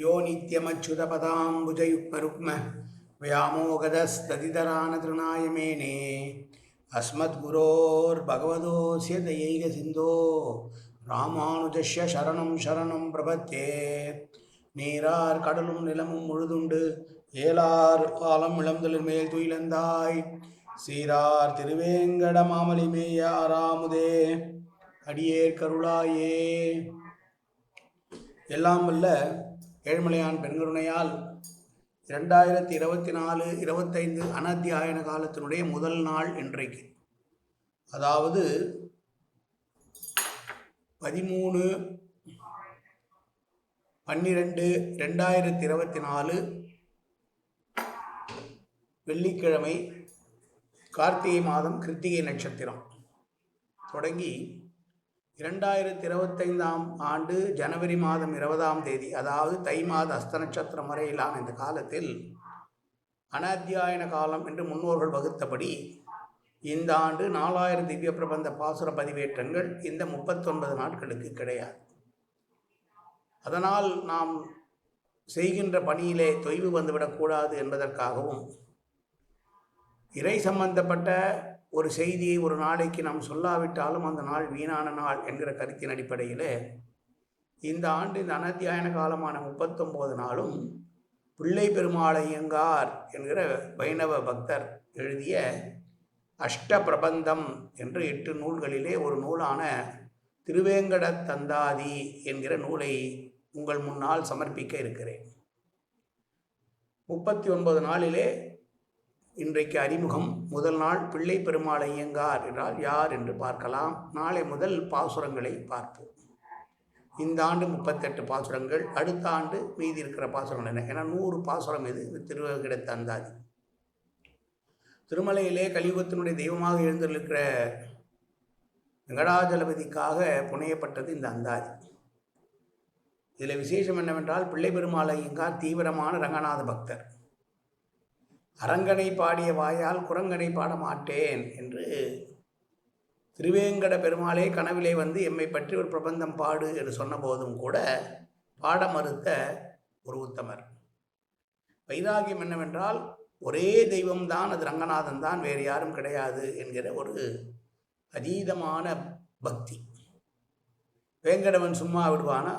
யோ நித்யமச்சுதபதாம்புஜயுக்மருக்ம व्यामोगदस्तदितरान तृणाय मेने अस्मद्गुरोर्भगवतोऽस्य दयैकसिन्धो ராமானுஜஸ்ய சரணம் சரணம் பிரபத்தே நீரார் கடலும் நிலமும் முழுதுண்டு ஏலார் காலம் இளந்தலின் மேல் துயிலந்தாய் சீரார் திருவேங்கட மாமலி மேயாராமுதே அடியேர் கருளாயே எல்லாம் வல்ல ஏழ்மலையான் பெண்கருணையால் இரண்டாயிரத்தி இருபத்தி நாலு இருபத்தைந்து அனத்தியாயன காலத்தினுடைய முதல் நாள் இன்றைக்கு. அதாவது பதிமூணு பன்னிரெண்டு ரெண்டாயிரத்தி இருபத்தி நாலு வெள்ளிக்கிழமை கார்த்திகை மாதம் கிருத்திகை நட்சத்திரம். தொடங்கி இரண்டாயிரத்தி இருபத்தைந்தாம் ஆண்டு ஜனவரி மாதம் இருபதாம் தேதி அதாவது தை மாத அஸ்த நட்சத்திரம் வரையிலான இந்த காலத்தில் அனாத்தியாயன காலம் என்று முன்னோர்கள் வகுத்தபடி இந்த ஆண்டு நாலாயிரம் திவ்ய பிரபந்த பாசுர பதிவேற்றங்கள் இந்த முப்பத்தொன்பது நாட்களுக்கு கிடையாது. அதனால் நாம் செய்கின்ற பணியிலே தொய்வு வந்துவிடக்கூடாது என்பதற்காகவும் இறை சம்பந்தப்பட்ட ஒரு செய்தியை ஒரு நாளைக்கு நாம் சொல்லாவிட்டாலும் அந்த நாள் வீணான நாள் என்கிற கருத்தின் அடிப்படையில் இந்த ஆண்டு இந்த அனத்தியாயன காலமான முப்பத்தொம்போது நாளும் பிள்ளை பெருமாளையங்கார் என்கிற வைணவ பக்தர் எழுதிய அஷ்ட பிரபந்தம் என்று எட்டு நூல்களிலே ஒரு நூலான திருவேங்கட தந்தாதி என்கிற நூலை உங்கள் முன்னால் சமர்ப்பிக்க இருக்கிறேன். முப்பத்தி ஒன்பது நாளிலே இன்றைக்கு அறிமுகம். முதல் நாள் பிள்ளை பெருமாள் ஐயங்கார் என்றால் யார் என்று பார்க்கலாம். நாளை முதல் பாசுரங்களை பார்ப்போம். இந்த ஆண்டு முப்பத்தெட்டு பாசுரங்கள். அடுத்த ஆண்டு மீதி இருக்கிற பாசுரங்கள் என்ன? ஏன்னா நூறு பாசுரம் இது. திருவகிட தந்தாதி திருமலையிலே கலியுகத்தினுடைய தெய்வமாக எழுந்திருக்கிற வெங்கடாஜலபதிக்காக புனையப்பட்டது இந்த அந்தாதி. இதில் விசேஷம் என்னவென்றால் பிள்ளை பெருமாளையங்கார் தீவிரமான ரங்கநாத பக்தர். அரங்கனை பாடிய வாயால் குரங்கனை பாட மாட்டேன் என்று திருவேங்கட பெருமாளே கனவிலே வந்து எம்மை பற்றி ஒரு பிரபந்தம் பாடு என்று சொன்னபோதும் கூட பாட மறுத்த ஒரு உத்தமர். வைராகியம் என்னவென்றால் ஒரே தெய்வம்தான் அது ரங்கநாதன் தான் வேறு யாரும் கிடையாது என்கிற ஒரு அதீதமான பக்தி. வேங்கடவன் சும்மா விடுவானா?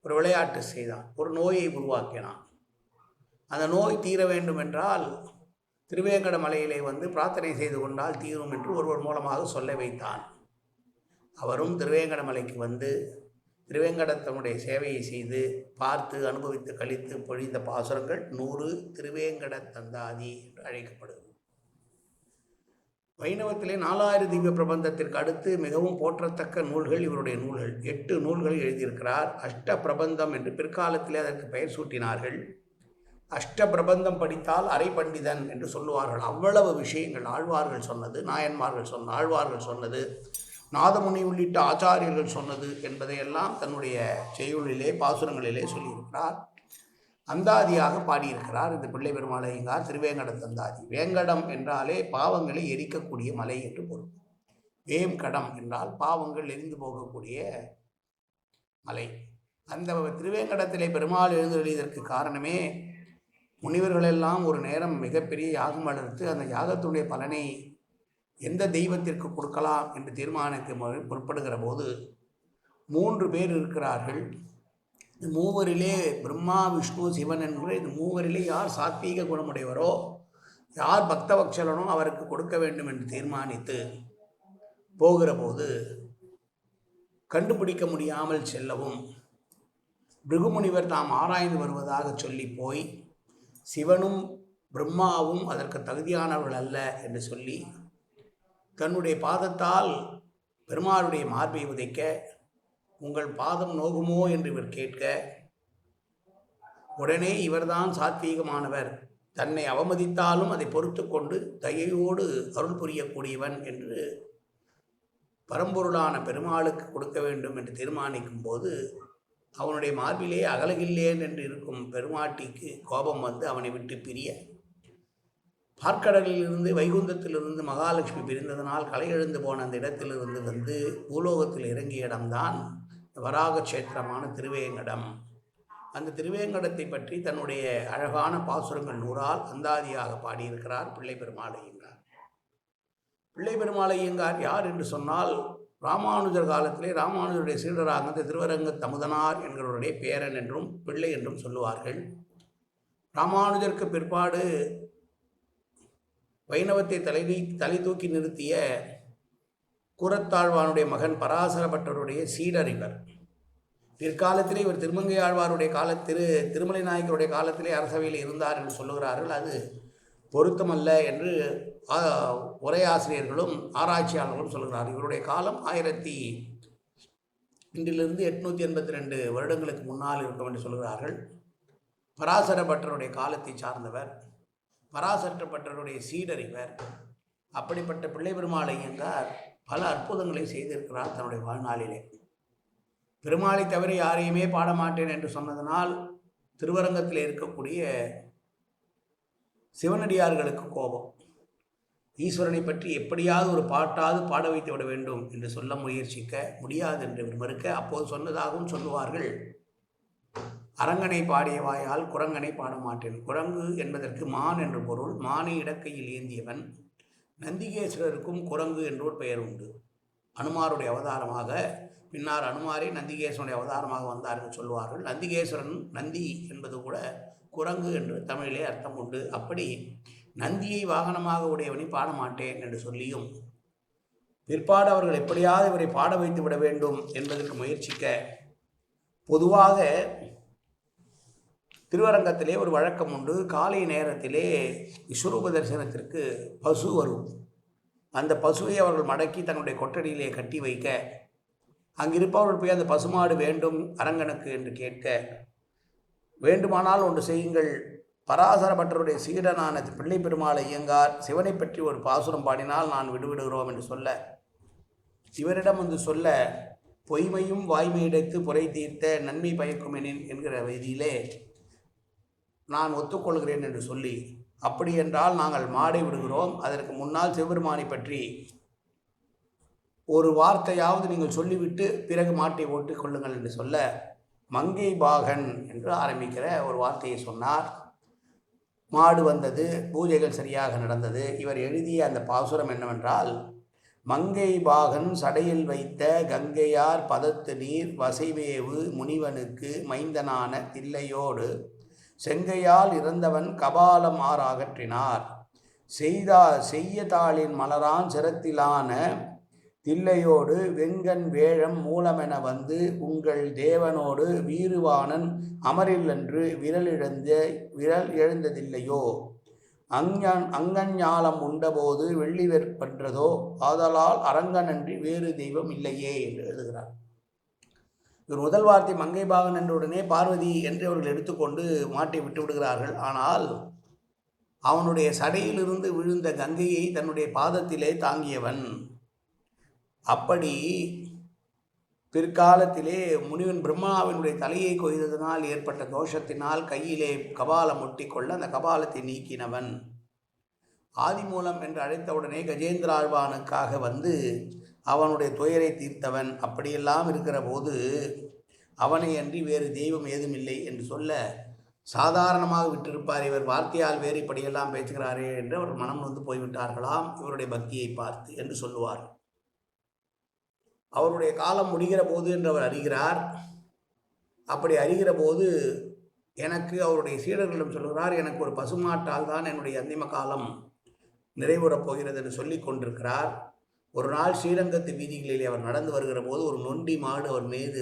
ஒரு விளையாட்டு செய்தான் ஒரு நோயை உருவாக்கினான். அந்த நோய் தீர வேண்டும் என்றால் திருவேங்கட மலையிலே வந்து பிரார்த்தனை செய்து கொண்டால் தீரும் என்று ஒருவர் மூலமாக சொல்ல வைத்தான். அவரும் திருவேங்கட மலைக்கு வந்து திருவேங்கடத்தனுடைய சேவையை செய்து பார்த்து அனுபவித்து கழித்து பொழிந்த பாசுரங்கள் நூறு திருவேங்கட தந்தாதி என்று அழைக்கப்படுகிறது. வைணவத்திலே நாலாயிரம் திவ்ய பிரபந்தத்திற்கு அடுத்து மிகவும் போற்றத்தக்க நூல்கள் இவருடைய நூல்கள். எட்டு நூல்களை எழுதியிருக்கிறார். அஷ்ட பிரபந்தம் என்று பிற்காலத்திலே அதற்கு பெயர் சூட்டினார்கள். அஷ்ட பிரபந்தம் படித்தால் அரை பண்டிதன் என்று சொல்லுவார்கள். அவ்வளவு விஷயங்கள் ஆழ்வார்கள் சொன்னது நாயன்மார்கள் சொன்ன ஆழ்வார்கள் சொன்னது நாதமுனி உள்ளிட்ட ஆச்சாரியர்கள் சொன்னது என்பதையெல்லாம் தன்னுடைய செய்யுளிலே பாசுரங்களிலே சொல்லியிருக்கிறார். அந்தாதியாக பாடியிருக்கிறார் இந்த பிள்ளை பெருமாளையங்கார் திருவேங்கட தந்தாதி. வேங்கடம் என்றாலே பாவங்களை எரிக்கக்கூடிய மலை என்று பொருள். வேம்கடம் என்றால் பாவங்கள் எரிந்து போகக்கூடிய மலை. அந்த திருவேங்கடத்திலே பெருமாள் எழுந்தெழுதியதற்கு காரணமே முனிவர்களெல்லாம் ஒரு நேரம் மிகப்பெரிய யாகம் வளர்த்து அந்த யாகத்துடைய பலனை எந்த தெய்வத்திற்கு கொடுக்கலாம் என்று தீர்மானிக்க முற்படுகிற போது மூன்று பேர் இருக்கிறார்கள். இந்த மூவரிலே பிரம்மா விஷ்ணு சிவன் என்கிற இந்த மூவரிலே யார் சாத்வீக குணமுடையவரோ யார் பக்தவக்ஷலனோ அவருக்கு கொடுக்க வேண்டும் என்று தீர்மானித்து போகிற போது கண்டுபிடிக்க முடியாமல் செல்லவும் பிருகுமுனிவர் தாம் ஆராய்ந்து வருவதாக சொல்லி போய் சிவனும் பிரம்மாவும் அதற்கு தகுதியானவர்கள் அல்ல என்று சொல்லி தன்னுடைய பாதத்தால் பெருமாளுடைய மார்பை உதைக்க உங்கள் பாதம் நோகுமோ? என்று இவர் கேட்க உடனே இவர்தான் சாத்வீகமானவர். தன்னை அவமதித்தாலும் அதை பொறுத்து கொண்டு தயையோடு அருள் புரியக்கூடியவன் என்று பரம்பொருளான பெருமாளுக்கு கொடுக்க வேண்டும் என்று தீர்மானிக்கும் போது அவனுடைய மார்பிலே அகலகில்லேன் என்று இருக்கும் பெருமாட்டிக்கு கோபம் வந்து அவனை விட்டு பிரிய. பார்க்கடலிலிருந்து வைகுந்தத்திலிருந்து மகாலட்சுமி பிரிந்ததனால் கலை எழுந்து போன அந்த இடத்திலிருந்து வந்து பூலோகத்தில் இறங்கிய இடம்தான் வராக கஷேத்திரமான திருவேங்கடம். அந்த திருவேங்கடத்தை பற்றி தன்னுடைய அழகான பாசுரங்கள் நூறால் அந்தாதியாக பாடியிருக்கிறார் பிள்ளை பெருமாளையங்கார் பிள்ளை பெருமாளையங்கார் யார் என்று சொன்னால் ராமானுஜர் காலத்திலே ராமானுஜருடைய சீடராக அந்த திருவரங்க தமுதனார் என்கிறவருடைய பேரன் என்றும் பிள்ளை என்றும் சொல்லுவார்கள். ராமானுஜருக்கு பிற்பாடு வைணவத்தை தலை தலை தூக்கி நிறுத்திய குரத்தாழ்வானுடைய மகன் பராசரப்பட்டவருடைய சீடர் இவர். பிற்காலத்திலே இவர் திருமங்கை ஆழ்வாருடைய கால திரு திருமலை நாயக்கருடைய காலத்திலே அரசவையில் இருந்தார் என்று சொல்லுகிறார்கள். அது பொருத்தமல்ல என்று உரையாசிரியர்களும் ஆராய்ச்சியாளர்களும் சொல்கிறார் இவருடைய காலம் ஆயிரத்தி இன்றிலிருந்து எட்நூற்றி எண்பத்தி ரெண்டு வருடங்களுக்கு முன்னால் இருக்கும் என்று சொல்கிறார்கள். பராசர பட்டருடைய காலத்தை சார்ந்தவர் பராசர பட்டருடைய சீடர் இவர். அப்படிப்பட்ட பிள்ளை பெருமாள் ஐயங்கார் பல அற்புதங்களை செய்திருக்கிறார் தன்னுடைய வாழ்நாளிலே. பெருமாளை தவிர யாரையுமே பாட மாட்டேன் என்று சொன்னதனால் திருவரங்கத்தில் இருக்கக்கூடிய சிவனடியார்களுக்கு கோபம். ஈஸ்வரனை பற்றி எப்படியாவது ஒரு பாட்டாவது பாட வைத்து விட வேண்டும் என்று சொல்ல முயற்சிக்க முடியாது என்று மறுக்க அப்போது சொன்னதாகவும் சொல்லுவார்கள். அரங்கனை பாடிய வாயால் குரங்கனை பாட மாட்டேன். குரங்கு என்பதற்கு மான் என்று பொருள். மானை இடக்கையில் ஏந்தியவன் நந்திகேஸ்வரருக்கும் குரங்கு என்றோர் பெயர் உண்டு. அனுமாருடைய அவதாரமாக பின்னார் அனுமாரே நந்திகேஸ்வரனுடைய அவதாரமாக வந்தார் என்று சொல்வார்கள் நந்திகேஸ்வரன் நந்தி என்பது கூட குரங்கு என்று தமிழிலே அர்த்தம் உண்டு. அப்படி நந்தியை வாகனமாக உடையவனை பாடமாட்டேன் என்று சொல்லியும் பிற்பாடு அவர்கள் எப்படியாவது இவரை பாட வைத்து விட வேண்டும் என்பதற்கு முயற்சிக்க பொதுவாக திருவரங்கத்திலே ஒரு வழக்கம் உண்டு. காலை நேரத்திலே விஸ்வரூப தரிசனத்திற்கு பசு வரும். அந்த பசுவை அவர்கள் மடக்கி தன்னுடைய கொட்டடியிலே கட்டி வைக்க அங்கிருப்பவர்கள் போய் அந்த பசுமாடு வேண்டும் அரங்கனுக்கு என்று கேட்க வேண்டுமானால் ஒன்று செய்யுங்கள். பராசர பட்டருடைய சீடனான பிள்ளை பெருமாளை இயங்கார். சிவனை பற்றி ஒரு பாசுரம் பாடினால் நான் விடுவிடுகிறோம் என்று சொல்ல இவரிடம் வந்து சொல்ல பொய்மையும் வாய்மையிடத்து புரை தீர்த்த நன்மை பயக்கும் எனின் என்கிற வயதியிலே நான் ஒத்துக்கொள்கிறேன் என்று சொல்லி அப்படி என்றால் நாங்கள் மாடை விடுகிறோம். அதற்கு முன்னால் சிவபெருமானை பற்றி ஒரு வார்த்தையாவது நீங்கள் சொல்லிவிட்டு பிறகு மாட்டை ஓட்டிக்கொள்ளுங்கள் என்று சொல்ல மங்கை பாகன் என்று ஆரம்பிக்கிற ஒரு வார்த்தையை சொன்னார். மாடு வந்தது பூஜைகள் சரியாக நடந்தது. இவர் எழுதிய அந்த பாசுரம் என்னவென்றால் மங்கை பாகன் சடையில் வைத்த கங்கையார் பதத்து நீர் வசைவேவு முனிவனுக்கு மைந்தனான தில்லையோடு செங்கையால் இறந்தவன் கபாலம் ஆறாகற்றினார் செய்தா செய்ய தாளின் மலரான் சிரத்திலான தில்லையோடு வெங்கண் வேழம் மூலமென வந்து உங்கள் தேவனோடு வீருவானன் அமரில்லென்று விரல் இழந்த விரல் எழுந்ததில்லையோ? அஞ்ஞான் அங்கஞ்ஞாலம் உண்டபோது வெள்ளி வெற்பன்றதோ ஆதலால் அரங்கனன்றி வேறு தெய்வம் இல்லையே என்று எழுதுகிறார். இவர் முதல் வார்த்தை மங்கை பாகன் என்றுடனே பார்வதி என்று அவர்கள் எடுத்துக்கொண்டு மாட்டை விட்டு விடுகிறார்கள். ஆனால் அவனுடைய சடையிலிருந்து விழுந்த கங்கையை தன்னுடைய பாதத்திலே தாங்கியவன். அப்படி பிற்காலத்திலே முனிவன் பிரம்மாவினுடைய தலையை கொய்ததனால் ஏற்பட்ட தோஷத்தினால் கையிலே கபாலம் ஒட்டிக்கொள்ள அந்த கபாலத்தை நீக்கினவன். ஆதிமூலம் என்று அழைத்தவுடனே கஜேந்திர ஆழ்வானுக்காக வந்து அவனுடைய துயரை தீர்த்தவன். அப்படியெல்லாம் இருக்கிற போது அவனை அன்றி வேறு தெய்வம் ஏதுமில்லை என்று சொல்ல சாதாரணமாக விட்டிருப்பார். இவர் வார்த்தையால் வேறு இப்படியெல்லாம் பேசுகிறாரே என்று அவர் மனம் வந்து போய்விட்டார்களாம். இவருடைய பக்தியை பார்த்து என்று சொல்லுவார் அவருடைய காலம் முடிகிற போது என்று அவர் அறிகிறார். அப்படி அறிகிற போது எனக்கு அவருடைய சீடர்களிடம் சொல்கிறார் எனக்கு ஒரு பசுமாட்டால் தான் என்னுடைய அந்திம காலம் நிறைவுறப் போகிறது என்று சொல்லி கொண்டிருக்கிறார். ஒரு நாள் ஸ்ரீரங்கத்து வீதிகளில் அவர் நடந்து வருகிற போது ஒரு நொண்டி மாடு அவர் மீது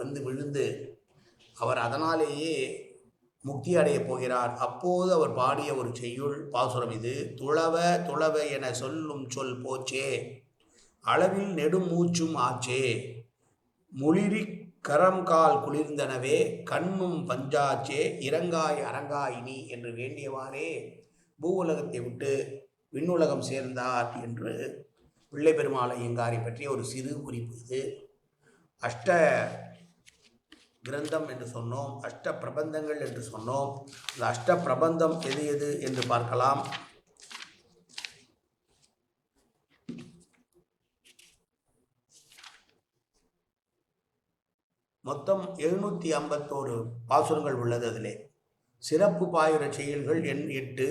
வந்து விழுந்து அவர் அதனாலேயே முக்தி அடையப் போகிறார். அப்போது அவர் பாடிய ஒரு செய்யுள் பாசுரம் இது துளவ துளவ என சொல்லும் சொல் போச்சே அளவில் நெடுமூச்சும் ஆச்சே. முளிரி கரம் கால் குளிர்ந்தனவே கண்ணும் பஞ்சாச்சே இறங்காய் அரங்காயினி என்று வேண்டியவாறே. பூவுலகத்தை விட்டு விண்ணுலகம் சேர்ந்தார் என்று பிள்ளை பெருமாளை எங்காரை பற்றிய ஒரு சிறு குறிப்பு இது. அஷ்ட கிரந்தம் என்று சொன்னோம் அஷ்ட பிரபந்தங்கள் என்று சொன்னோம். இந்த அஷ்ட பிரபந்தம் எது எது என்று பார்க்கலாம். மொத்தம் எழுநூற்றி ஐம்பத்தோரு பாசுரங்கள் உள்ளது அதிலே. சிறப்பு பாயுர செயல்கள் எண் எட்டு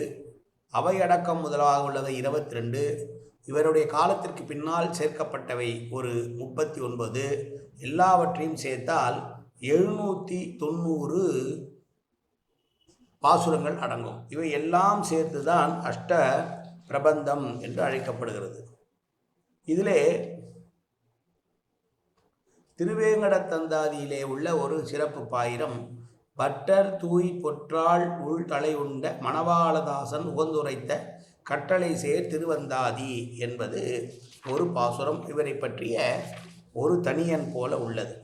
அவையடக்கம் முதலாக உள்ளது இருபத்தி ரெண்டு இவருடைய காலத்திற்கு பின்னால் சேர்க்கப்பட்டவை ஒரு முப்பத்தி ஒன்பது எல்லாவற்றையும் சேர்த்தால் எழுநூற்றி தொண்ணூறு பாசுரங்கள் அடங்கும். இவை எல்லாம் சேர்த்துதான் அஷ்ட பிரபந்தம் என்று அழைக்கப்படுகிறது. இதிலே திருவேங்கடத்தந்தாதியிலே உள்ள ஒரு சிறப்பு பாயிரம். பட்டர் தூய் பொற்றாள் உள் தலை உண்ட மணவாளதாசன் உகந்துரைத்த கட்டளை சேர் திருவந்தாதி என்பது ஒரு பாசுரம். இவரை பற்றிய ஒரு தனியன் போல உள்ளது.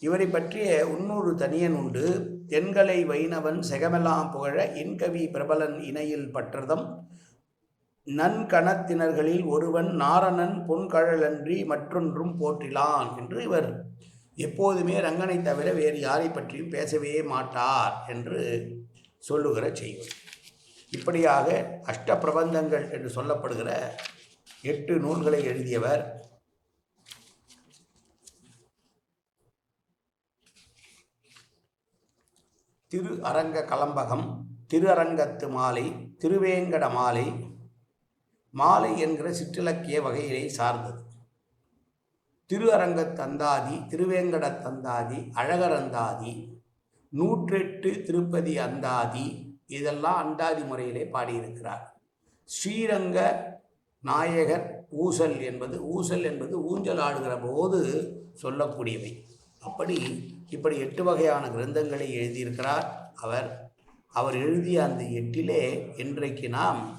இவரை பற்றிய இன்னொரு தனியன் உண்டு. தென்கலை வைணவன் செகமெல்லாம் புகழ இன்கவி பிரபலன் இணையில் பற்றதம். நன்கணத்தினர்களில் ஒருவன் நாரணன் பொன்கழலன்றி மற்றொன்றும் போற்றிலான் என்று இவர் எப்போதுமே ரங்கனை தவிர வேறு யாரை பற்றியும் பேசவே மாட்டார் என்று சொல்லுகிற செய்வது இப்படியாக அஷ்ட பிரபந்தங்கள் என்று சொல்லப்படுகிற எட்டு நூல்களை எழுதியவர் திரு அரங்க கலம்பகம் திரு அரங்கத்து மாலை திருவேங்கட மாலை மாலை என்கிற சிற்றிலக்கிய வகையிலே சார்ந்தது. திரு அரங்கத்தந்தாதி திருவேங்கட தந்தாதி அழகரந்தாதி நூற்றெட்டு திருப்பதி அந்தாதி இதெல்லாம் அந்தாதி முறையிலே பாடியிருக்கிறார். ஸ்ரீரங்க நாயகர் ஊசல் என்பது ஊசல் என்பது ஊஞ்சல் ஆடுகிற போது சொல்லக்கூடியவை. அப்படி இப்படி எட்டு வகையான கிரந்தங்களை எழுதியிருக்கிறார் அவர். அவர் எழுதிய அந்த எட்டிலே இன்றைக்கு நாம்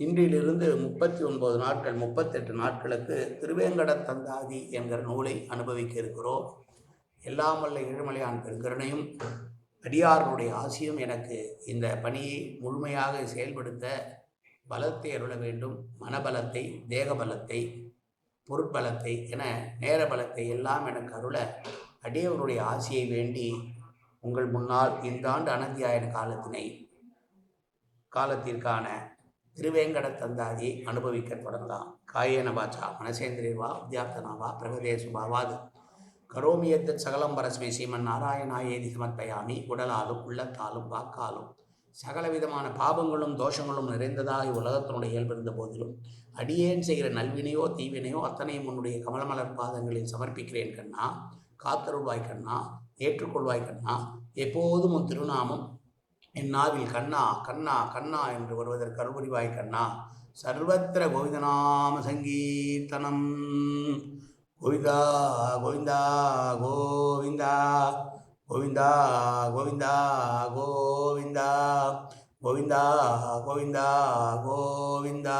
இன்றிலிருந்து முப்பத்தி ஒன்பது நாட்கள் முப்பத்தெட்டு நாட்களுக்கு திருவேங்கட தந்தாதி என்கிற நூலை அனுபவிக்க இருக்கிறோம். எல்லாம் வல்ல ஏழுமலையான் பெருங்கருணையும் அடியாருடைய ஆசியும் எனக்கு இந்த பணியை முழுமையாக செயல்படுத்த பலத்தை அருள வேண்டும். மனபலத்தை தேகபலத்தை பொருட்பலத்தை என நேர பலத்தை எல்லாம் எனக்கு அருள அடியவருடைய ஆசியை வேண்டி உங்கள் முன்னால் இந்த ஆண்டு அனந்தியாயன காலத்தினை காலத்திற்கான திருவேங்கட தந்தாதியை அனுபவிக்க தொடங்கலாம் காயேன பாச்சா மனசேந்திரியவா வித்யாப்தனாவா பிரகதேசுபாவாது கரோமியத்த சகலம் பரஸ்மை சீமன் நாராயணாயேதி சமர்ப்பயாமி உடலாலும் உள்ளத்தாலும் வாக்காலும். சகலவிதமான பாபங்களும் தோஷங்களும் நிறைந்ததாக உலகத்தினுடைய இயல்பிருந்த போதிலும் அடியேன் செய்கிற நல்வினையோ தீவினையோ அத்தனையும் உன்னுடைய கமலமலர் பாதங்களில் சமர்ப்பிக்கிறேன் கண்ணா. காத்தருள்வாய் கண்ணா ஏற்றுக்கொள்வாய் கண்ணா. எப்போதும் உன் திருநாமம் என் நாவில் கண்ணா கண்ணா கண்ணா என்று வருவதற்கு அருள்புரிவாய் கண்ணா. சர்வத்திர கோவிந்தநாம சங்கீர்த்தனம். கோவிந்தா கோவிந்தா கோவிந்தா. கோவிந்தா கோவிந்தா கோவிந்தா. கோவிந்தா கோவிந்தா கோவிந்தா.